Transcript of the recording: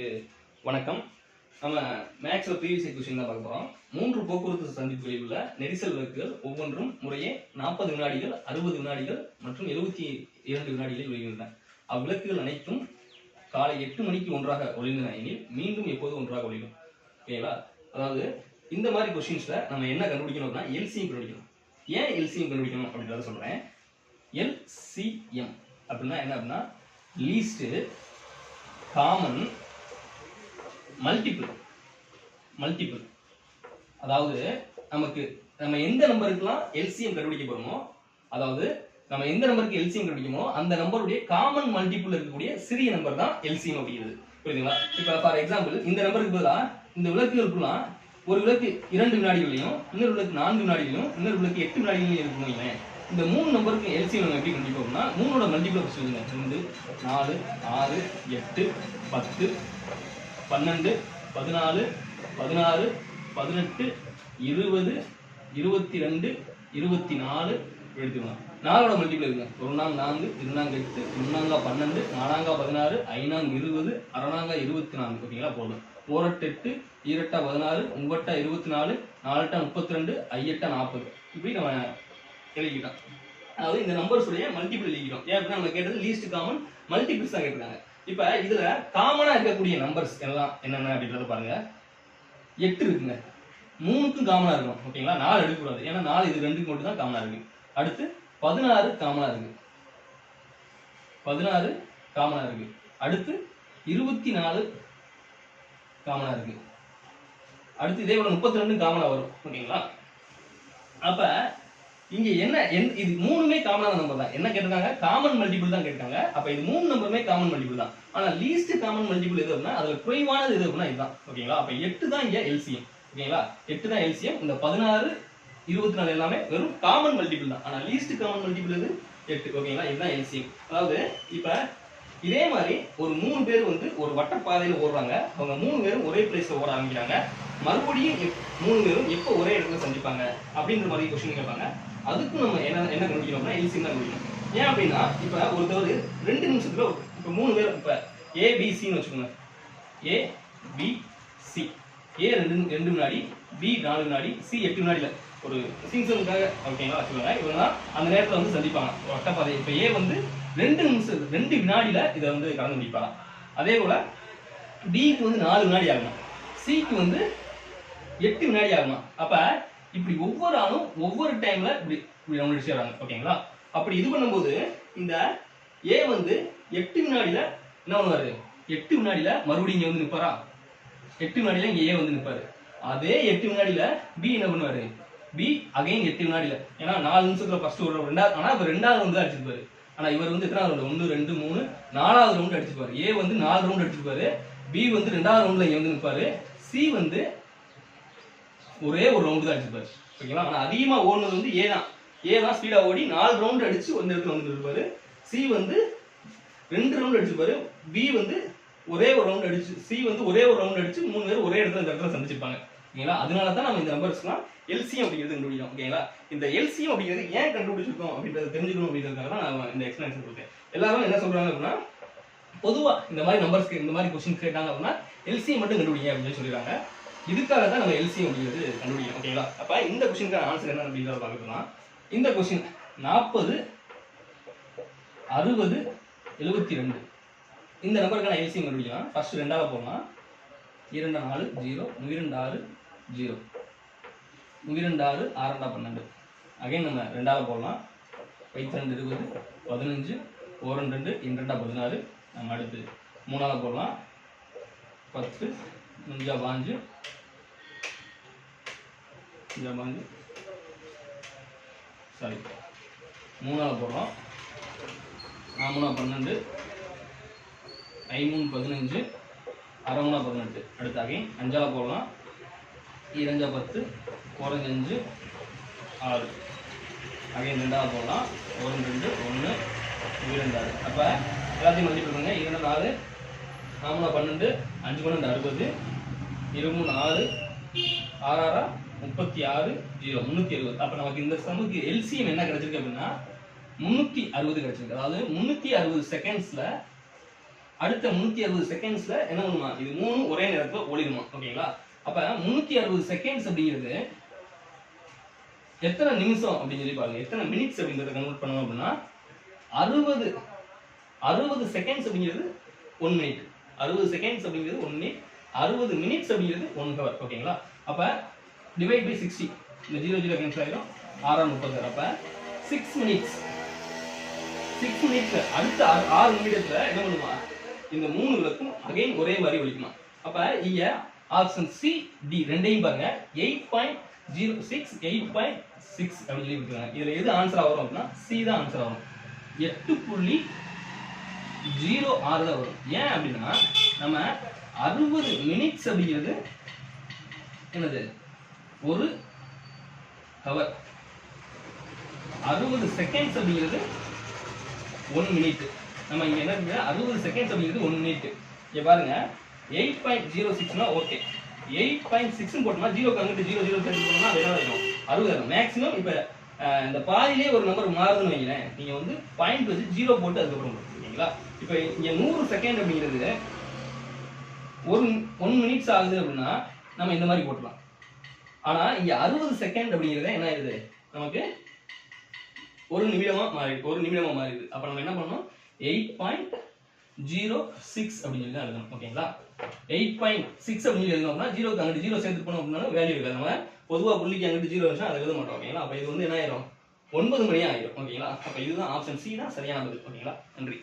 மாணவர்களுக்கு வணக்கம். நம்ம மேக்ஸில் ப்ரீவியஸ் கொஸ்டின் தான் பார்க்க போகிறோம் மூன்று போக்குவரத்து சந்திப்புகளில் உள்ள நெரிசல் விளக்குகள் ஒவ்வொன்றும் முறையே நாற்பது வினாடிகள் அறுபது வினாடிகள் மற்றும் எழுபத்தி இரண்டு வினாடிகளில் ஒளிகின்றன அவ்விளக்குகள் அனைத்தும் காலை எட்டு மணிக்கு ஒன்றாக ஒளிந்தன எனில் மீண்டும் எப்போது ஒன்றாக ஒளிரும் ஓகேங்களா அதாவது இந்த மாதிரி கொஷின்ஸில் நம்ம என்ன கண்டுபிடிக்கணும் அப்படின்னா எல்சிஎம் கண்டுபிடிக்கணும். ஏன் எல்சிஎம் கண்டுபிடிக்கணும் அப்படின்றத சொல்கிறேன் எல்சிஎம் அப்படின்னா என்ன அப்படின்னா லீஸ்ட்டு காமன் மல்டிபிள் மல்டிபிள் அதாவது நமக்கு நம்ம எந்த நம்பருக்குலாம் எல்சிஎம் கண்டுபிடிக்க போறோமோ அதாவது நம்ம எந்த நம்பருக்கு எல்சிஎம் கண்டுபிடிக்குமோ அந்த நம்பருடைய காமன் மல்டிபிள் இருக்கக்கூடிய சிறிய நம்பர் தான் எல்சிஎம் அப்படிங்கிறது. புரியுதுங்களா? இப்போ ஃபார் எக்ஸாம்பிள் இந்த நம்பருக்கு பதிலாக இந்த விளக்குகளுக்குலாம் ஒரு விளக்கு இரண்டு வினாடிகளையும் இன்னொரு விளக்கு நான்கு வினாடிகளையும் இன்னொரு விளக்கு எட்டு வினாடிகளையும் இருக்குன்னு இந்த மூணு நம்பருக்கு எல்சிஎம் நம்ம எப்படி கண்டுபிடிப்போம்னா மூணோட மல்டிபிள் சொல்லுங்க. ரெண்டு நாலு ஆறு எட்டு பத்து பன்னெண்டு பதினாலு பதினாறு பதினெட்டு இருபது இருபத்தி ரெண்டு இருபத்தி நாலு எடுத்துக்கலாம் நாலோட மல்டிபிள் இருக்குங்க ஒரு நாள் நான்கு இருநாங்க எட்டு முன்னாங்கா பன்னெண்டு நாலாங்கா பதினாறு ஐநாங்க இருபது அரணாங்கா இருபத்தி நான்கு ஓகேங்களா? போதும். ஓரட்டு எட்டு ஈரட்டா பதினாறு உங்கட்டா இருபத்தி நாலு நாலட்டா முப்பத்தி ரெண்டு ஐயட்டா நாற்பது இப்படி நம்ம எழுதிக்கிட்டோம். அதாவது இந்த நம்பர்ஸ் உடைய மல்டிபிள் எழுதிக்கிறோம் ஏன் அப்படின்னா நம்ம கேட்டது லீஸ்ட் காமன் மல்டிபிள்ஸ் தான் கேட்டிருக்காங்க. இப்ப இதுல காமனா இருக்கக்கூடிய நம்பர்ஸ் எல்லாம் என்னென்ன அப்படின்றத பாருங்க. எட்டு இருக்குங்க. மூணுக்கும் காமனா இருக்கும் ஓகேங்களா நாலு எடுக்கக்கூடாது. ஏன்னா நாலு இது ரெண்டுக்கு மட்டும் தான் காமனா இருக்கு. அடுத்து பதினாறு காமனா இருக்கு. பதினாறு காமனா இருக்கு. அடுத்து இருபத்தி நாலு காமனா இருக்கு. அடுத்து இதே போல முப்பத்தி ரெண்டு காமனா வரும் ஓகேங்களா அப்ப இங்க என்ன என்- இது மூணுமே காமனான நம்பர் தான். என்ன கேட்டிருக்காங்க? காமன் மல்டிபிள் தான் கேட்டிருக்காங்க. அப்ப இது மூணு நம்பருமே காமன் மல்டிபிள் தான். ஆனா லீஸ்ட் காமன் மல்டிபிள் எது அப்படின்னா அதுல குறைவானது எது அப்படின்னா இதுதான். ஓகேங்களா அப்ப எட்டு தான் இங்க எல்சிஎம் ஓகேங்களா எட்டு தான் எல்சிஎம் இந்த பதினாறு இருபத்தி நாலு எல்லாமே வெறும் காமன் மல்டிபிள் தான். ஆனா லீஸ்ட் காமன் மல்டிபிள் எது? எட்டு. ஓகேங்களா இதுதான் எல்சிஎம் அதாவது இப்ப இதே மாதிரி ஒரு மூணு பேர் வந்து ஒரு வட்டப்பாதையில் ஓடுறாங்க. அவங்க மூணு பேரும் ஒரே பிளேஸ்ல ஓட ஆரம்பிக்கிறாங்க. மறுபடியும் எப்- மூணு பேரும் எப்போ ஒரே இடத்துல சந்திப்பாங்க அப்படின்ற மாதிரி கொஸ்டின் கேட்பாங்க. அதுக்கும் நம்ம என்ன என்ன கண்டுபிடிக்கணும்னா எல்சிஎம் தான் கண்டுபிடிக்கணும் ஏன் அப்படின்னா இப்போ ஒருத்தவர் ரெண்டு நிமிஷத்துல இப்போ மூணு பேர் இப்போ ஏபிசின்னு வச்சுக்கோங்க. ஏ பி சி ஏ ரெண்டு ரெண்டு முன்னாடி பி நாலு முன்னாடி சி எட்டு முன்னாடியில். ஒரு சிங்சனுக்காக ஓகேங்களா வச்சுக்கோங்க. இவங்க அந்த நேரத்தில் வந்து சந்திப்பாங்க. ஒரு வட்டப்பாதை ஏ வந்து ரெண்டு நிமிஷம் ரெண்டு வினாடியில் இதை வந்து கலந்து முடிப்பாங்க அதே போல் பிக்கு வந்து நாலு வினாடி ஆகணும். சிக்கு வந்து எட்டு வினாடி ஆகுமா? அப்ப இப்படி ஒவ்வொரு ஆளும் ஒவ்வொரு டைம்ல இப்படி இப்படி ரவுண்ட் அடிச்சு வராங்க. ஓகேங்களா? அப்படி இது பண்ணும்போது இந்த ஏ வந்து எட்டு வினாடியில என்ன பண்ணுவாரு? எட்டு வினாடியில மறுபடியும் இங்க வந்து நிப்பாரா? எட்டு வினாடியில இங்க ஏ வந்து நிப்பாரு. அதே எட்டு வினாடியில பி என்ன பண்ணுவாரு? பி அகைன் எட்டு வினாடியில. ஏன்னா நாலு நிமிஷத்துல ஃபர்ஸ்ட் ஒரு ரெண்டாவது ஆனா இவர் ரெண்டாவது ரவுண்ட் தான் அடிச்சிருப்பாரு. ஆனா இவர் வந்து எத்தனாவது ரவுண்ட் ஒன்று ரெண்டு மூணு நாலாவது ரவுண்ட் அடிச்சிருப்பாரு. ஏ வந்து நாலு ரவுண்ட் அடிச்சிருப்பாரு. பி வந்து ரெண்டாவது ரவுண்ட்ல இங்க வந்து நிப்பாரு. சி வந்து ஒரே ஒரு ரவுண்டு தான் அடிச்சிருப்பாரு. ஓகேங்களா ஆனால் அதிகமாக ஓடுனது வந்து ஏ தான். ஏ தான் ஓடி நாலு ரவுண்ட் அடித்து வந்து இடத்துல வந்துருப்பாரு சி வந்து ரெண்டு ரவுண்ட் அடிச்சிருப்பாரு. பி வந்து ஒரே ஒரு ரவுண்ட் அடிச்சு சி வந்து ஒரே ஒரு ரவுண்ட் அடிச்சு மூணு பேர் ஒரே இடத்துல இந்த இடத்துல சந்திச்சிருப்பாங்க. ஓகேங்களா அதனால தான் நம்ம இந்த நம்பர்ஸ்லாம் எல்சிஎம் அப்படிங்கிறது கண்டுபிடிக்கும் ஓகேங்களா இந்த எல்சிஎம் அப்படிங்கிறது ஏன் கண்டுபிடிச்சிருக்கோம் அப்படின்றத தெரிஞ்சுக்கணும் அப்படின்றதுக்காக தான் நான் இந்த எக்ஸ்பிளேஷன் கொடுத்தேன். எல்லாரும் என்ன சொல்றாங்க அப்படின்னா பொதுவாக இந்த மாதிரி நம்பர்ஸ்க்கு இந்த மாதிரி கொஸ்டின் கேட்டாங்க அப்படின்னா எல்சிஎம் மட்டும் கண்டுபிடிங்க அப்படின்னு சொல்லி சொல்லிடுறாங்க. இதுக்காக தான் நம்ம எல்சிஎம் அப்படிங்கிறது கண்டுபிடிக்கணும் ஓகேங்களா அப்ப இந்த கொஸ்டினுக்கான ஆன்சர் என்ன அப்படிங்கிறத பார்க்கலாம் இந்த கொஸ்டின் நாற்பது அறுபது எழுபத்தி ரெண்டு இந்த நம்பருக்கான எல்சிஎம் கண்டுபிடிக்கலாம். ஃபர்ஸ்ட் ரெண்டாவது போகலாம் இரண்டு நாலு ஜீரோ இரண்டு ஆறு ஜீரோ இரண்டு ஆறு ஆறண்டா பன்னெண்டு. அகைன் நம்ம ரெண்டாவது போடலாம். பைத்து ரெண்டு இருபது பதினஞ்சு ஓரண்டு ரெண்டு இரண்டா பதினாறு. நம்ம அடுத்து மூணாவது போடலாம். பத்து அஞ்சா பாஞ்சு இந்த மாதிரி. சாரி மூணாவது போடுறோம் நாமூணா பன்னெண்டு. ஐமூணு பதினஞ்சு. அரைமூணா பதினெட்டு. அடுத்து அகைன் அஞ்சாவது போடலாம். இரஞ்சா பத்து குறைஞ்சஞ்சு ஆறு. அகைன் ரெண்டாவது போடலாம். ஒரு ரெண்டு ஒன்று இரண்டு ஆறு அப்போ எல்லாத்தையும் மல்டிபிள் பண்ணுங்க இரண்டு நாலு. நாமூணா பன்னெண்டு அஞ்சு பன்னெண்டு அறுபது. இருமூணு ஆறு. ஆறாரா முப்பத்தி ஆறு ஜீரோ முந்நூற்றி அறுபது அப்போ நமக்கு இந்த சமுக்கு எல்சிஎம் என்ன கிடைச்சிருக்கு அப்படின்னா முந்நூற்றி அறுபது கிடைச்சிருக்கு. அதாவது முந்நூற்றி அறுபது செகண்ட்ஸில் அடுத்த முந்நூற்றி அறுபது செகண்ட்ஸ்ல என்ன பண்ணுமா? இது மூணு ஒரே நேரத்தில் ஒளிருமா? ஓகேங்களா? அப்ப முந்நூற்றி அறுபது செகண்ட்ஸ் அப்படிங்கிறது எத்தனை நிமிஷம் அப்படின்னு சொல்லி பாருங்க. எத்தனை மினிட்ஸ் அப்படின்றத கன்வெர்ட் பண்ணோம் அப்படின்னா அறுபது அறுபது செகண்ட்ஸ் அப்படிங்கிறது ஒன் மினிட் அறுபது செகண்ட்ஸ் அப்படிங்கிறது ஒன் மினிட் அறுபது மினிட்ஸ் அப்படிங்கிறது ஒன் ஹவர் ஓகேங்களா? அப்ப டிவைட் பை சிக்ஸ்டி இந்த ஜீரோ ஜீரோ கேன்சல் ஆயிரும். ஆறாம் முப்பது அப்ப சிக்ஸ் மினிட்ஸ் சிக்ஸ் மினிட்ஸில் அடுத்த ஆறு ஆறு நிமிடத்துல என்ன பண்ணுமா? இந்த மூணு விளக்கும் அகைன் ஒரே மாதிரி ஒழிக்குமா அப்போ இங்க ஆப்ஷன் சி டி ரெண்டையும் பாருங்க. Eight point zero six eight point six அப்படின்னு சொல்லி கொடுத்துருக்காங்க. இதில் எது ஆன்சர் வரும் அப்படின்னா சி தான் ஆன்சர் வரும். எட்டு புள்ளி ஜீரோ ஆறு தான் வரும். ஏன் அப்படின்னா நம்ம அறுபது மினிட்ஸ் அப்படிங்கிறது என்னது? ஒரு ஹவர் அறுபது செகண்ட்ஸ் அப்படிங்கிறது ஒன் மினிட் நம்ம இங்கே என்ன அறுபது செகண்ட்ஸ் அப்படிங்கிறது ஒன் மினிட் இங்கே பாருங்க எயிட் பாயிண்ட் ஜீரோ சிக்ஸ்னா ஓகே எயிட் பாயிண்ட் சிக்ஸ் போட்டோம்னா ஜீரோ கங்கிட்டு ஜீரோ ஜீரோ சேர்த்து போட்டோம்னா அது என்ன அறுபது மேக்ஸிமம் இப்போ இந்த பாதியிலே ஒரு நம்பர் மாறுதுன்னு வைங்களேன். நீங்கள் வந்து பாயிண்ட் வச்சு ஜீரோ போட்டு அதுக்கப்புறம் போட்டு ஓகேங்களா இப்போ இங்கே நூறு செகண்ட் அப்படிங்கிறது ஒரு ஒன் மினிட்ஸ் ஆகுது அப்படின்னா நம்ம இந்த மாதிரி போட்டலாம் ஆனா இங்க அறுபது செகண்ட் அப்படிங்கிறது என்ன ஆயிருது நமக்கு ஒரு நிமிடமா மாறிடு ஒரு நிமிடமா மாறிடுது. அப்ப நம்ம என்ன பண்ணணும்? எயிட் பாயிண்ட் ஜீரோ சிக்ஸ் அப்படின்னு சொல்லி தான் எழுதணும் ஓகேங்களா எயிட் பாயிண்ட் சிக்ஸ் அப்படின்னு சொல்லி எழுதணும்னா ஜீரோக்கு அங்கிட்டு ஜீரோ சேர்த்து போனோம் அப்படின்னா வேல்யூ இருக்காது. நம்ம பொதுவாக புள்ளிக்கு அங்கிட்டு ஜீரோ வருஷம் அதை எழுத மாட்டோம் ஓகேங்களா அப்போ இது வந்து என்ன ஆயிரும்? ஒன்பது மணி ஆயிரும் ஓகேங்களா அப்போ இதுதான் ஆப்ஷன் சி தான் சரியான பதில் ஓகேங்களா நன்றி.